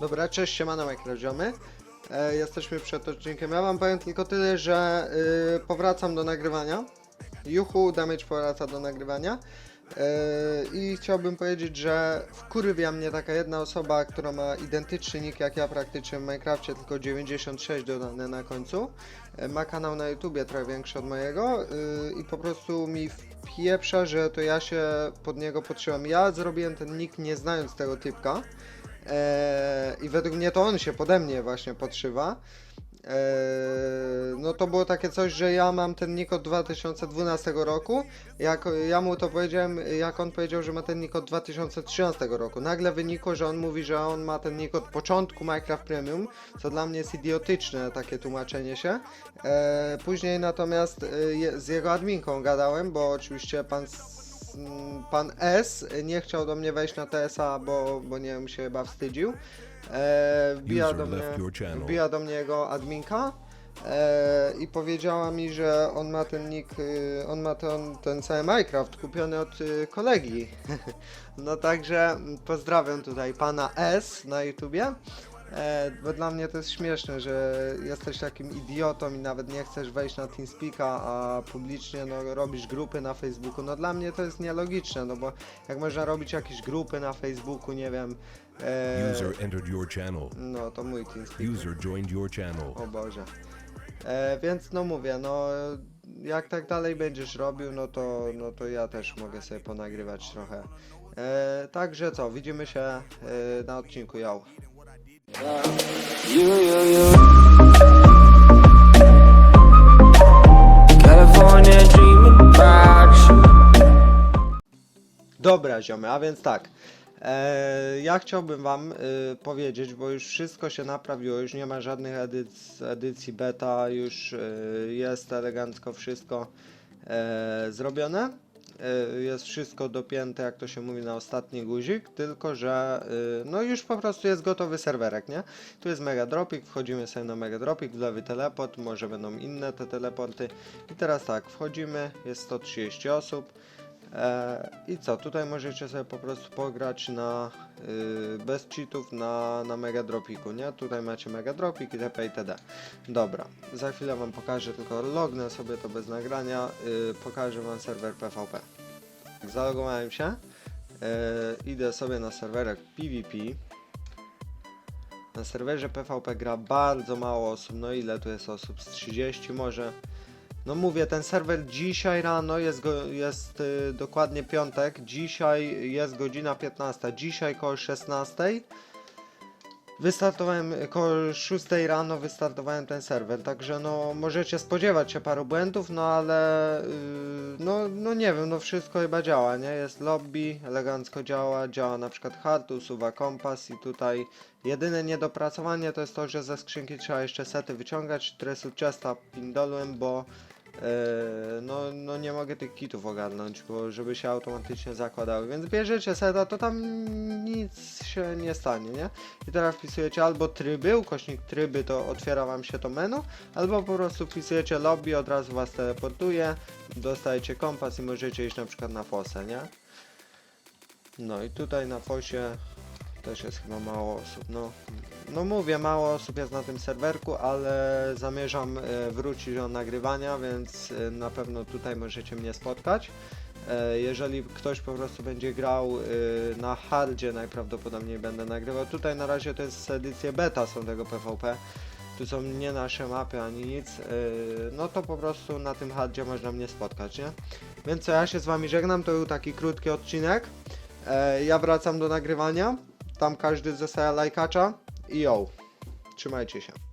Dobra, cześć, siemano mikroziomy. E, jesteśmy przed odcinkiem. Ja wam powiem tylko tyle, że y, powracam do nagrywania. Juhu, Damage powraca do nagrywania. E, I chciałbym powiedzieć, że wkurwia mnie taka jedna osoba, która ma identyczny nick jak ja praktycznie w Minecrafcie, tylko 96 dodane na końcu. E, ma kanał na YouTubie trochę większy od mojego y, i po prostu mi wpieprza, że to ja się pod niego podszyłem. Ja zrobiłem ten nick nie znając tego typka. Eee, I według mnie to on się pode mnie właśnie podszywa. Eee, no to było takie coś, że ja mam ten nick od 2012 roku. Jak ja mu to powiedziałem, jak on powiedział, że ma ten nick od 2013 roku. Nagle wynikło, że on mówi, że on ma ten nick od początku Minecraft Premium, co dla mnie jest idiotyczne takie tłumaczenie się. Eee, później natomiast e, z jego adminką gadałem, bo oczywiście pan pan S nie chciał do mnie wejść na TSA, bo, bo nie wiem, się chyba wstydził. E, wbija, do mnie, wbija do mnie jego adminka e, i powiedziała mi, że on ma ten nick, y, on ma ten, ten cały Minecraft kupiony od y, kolegi. no także mm, pozdrawiam tutaj pana S na YouTubie. E, bo dla mnie to jest śmieszne, że jesteś takim idiotą i nawet nie chcesz wejść na TeamSpeaka, a publicznie no, robisz grupy na Facebooku. No dla mnie to jest nielogiczne, no bo jak można robić jakieś grupy na Facebooku, nie wiem. E, User entered your channel. no to mój TeamSpeak. User joined your channel. O Boże. E, więc no mówię, no jak tak dalej będziesz robił, no to, no to ja też mogę sobie ponagrywać trochę. E, także co, widzimy się e, na odcinku, yo. Dobra, ziomy, a więc tak. E, ja chciałbym Wam e, powiedzieć, bo już wszystko się naprawiło, już nie ma żadnych edyc, edycji beta, już e, jest elegancko wszystko zrobione. E, jest wszystko dopięte, jak to się mówi, na ostatni guzik, tylko że e, no już po prostu jest gotowy serwerek, nie? Tu jest Megadropik, wchodzimy sobie na Megadropik, w lewy teleport, może będą inne te teleporty. I teraz tak, wchodzimy, jest 130 osób. E, I co, tutaj możecie sobie po prostu pograć na y, bez cheatów na, na Megadropiku, nie? Tutaj macie Megadropik itp. itd. Dobra, za chwilę wam pokażę, tylko lognę sobie to bez nagrania, y, pokażę wam serwer PvP. Zalogowałem się, y, idę sobie na serwerek PvP. Na serwerze PvP gra bardzo mało osób, no ile tu jest osób? Z 30 może? No mówię, ten serwer dzisiaj rano jest, go, jest y, dokładnie piątek, dzisiaj jest godzina 15, dzisiaj koło 16. Wystartowałem y, koło 6 rano, wystartowałem ten serwer, także no możecie spodziewać się paru błędów, no ale y, no, no nie wiem, no wszystko chyba działa, nie? Jest lobby, elegancko działa, działa na przykład hard, usuwa kompas i tutaj jedyne niedopracowanie to jest to, że ze skrzynki trzeba jeszcze sety wyciągać, które są często pindolłem, bo no, no nie mogę tych kitów ogarnąć, bo żeby się automatycznie zakładały, więc bierzecie seta, to tam nic się nie stanie, nie? I teraz wpisujecie albo tryby, ukośnik tryby to otwiera wam się to menu, albo po prostu wpisujecie lobby, od razu was teleportuje, dostajecie kompas i możecie iść na przykład na fosę, nie? No i tutaj na fosie też jest chyba mało osób, no. No mówię, mało osób jest na tym serwerku, ale zamierzam e, wrócić do nagrywania, więc e, na pewno tutaj możecie mnie spotkać. E, Jeżeli ktoś po prostu będzie grał na hardzie, najprawdopodobniej będę nagrywał. Tutaj na razie to jest edycje beta są tego PvP. Tu są nie nasze mapy ani nic. No to po prostu na tym hardzie można mnie spotkać, nie? Więc ja się z wami żegnam, to był taki krótki odcinek. Ja wracam do nagrywania. Tam każdy zostaje lajkacza i yo. Trzymajcie się.